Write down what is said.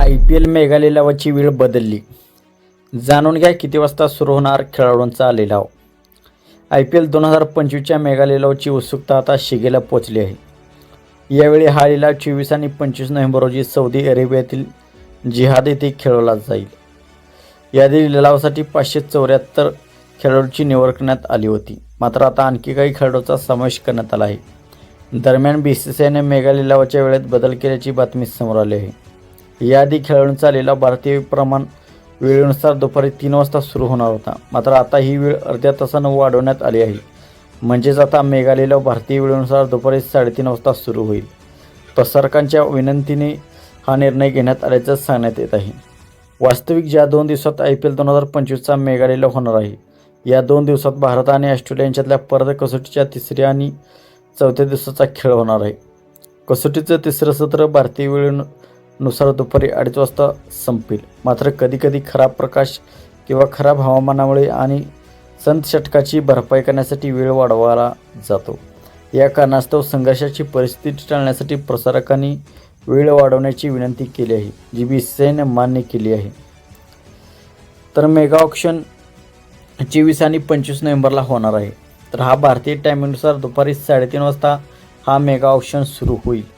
I P L mega लिलावाची वेळ बदलली. जाणून घ्या किती वाजता सुरू होणार खेळाडूंचा लिलाव. आय पी एल दोन हजार पंचवीसच्या मेगा लिलावची उत्सुकता आता शिगेला पोचली आहे. यावेळी हा लिलाव चोवीस आणि पंचवीस नोव्हेंबर रोजी सौदी अरेबियातील जिहाद येथे खेळवला जाईल. यादी लिलावासाठी पाचशे चौऱ्याहत्तर खेळाडूची निवड करण्यात आली होती. मात्र आता आणखी काही खेळाडूचा समावेश करण्यात आला आहे. दरम्यान बी सी सी आयने मेगा लिलावाच्या वेळेत बदल केल्याची बातमी समोर आली आहे. यादी खेळाडूंचा लिलाव भारतीय प्रमाण वेळेनुसार दुपारी तीन वाजता सुरू होणार होता. मात्र आता ही वेळ अर्ध्या तासानं वाढवण्यात आली आहे. म्हणजेच आता मेगा लिलाव भारतीय वेळेनुसार दुपारी साडेतीन वाजता सुरू होईल. प्रसारकांच्या विनंतीने हा निर्णय घेण्यात आल्याचं सांगण्यात येत आहे. वास्तविक ज्या दोन दिवसात आय पी एल दोन हजार पंचवीसचा मेगा लिलाव होणार आहे या दोन दिवसात भारत आणि ऑस्ट्रेलिया यांच्यातल्या परत कसोटीच्या तिसऱ्या आणि चौथ्या दिवसाचा खेळ होणार आहे. कसोटीचं तिसरं सत्र भारतीय नुसार दुपारी अडीच वाजता संपेल. मात्र कधीकधी खराब प्रकाश किंवा खराब हवामानामुळे आणि संत षटकाची भरपाई करण्यासाठी वेळ वाढवला जातो. या कारणास्तव संघर्षाची परिस्थिती टाळण्यासाठी प्रसारकांनी वेळ वाढवण्याची विनंती केली आहे जी बी सी आयने मान्य केली आहे. तर मेगा ऑप्शन चोवीस आणि पंचवीस नोव्हेंबरला होणार आहे. तर हा भारतीय टायमिंगनुसार दुपारी साडेतीन वाजता हा मेगा ऑप्शन सुरू होईल.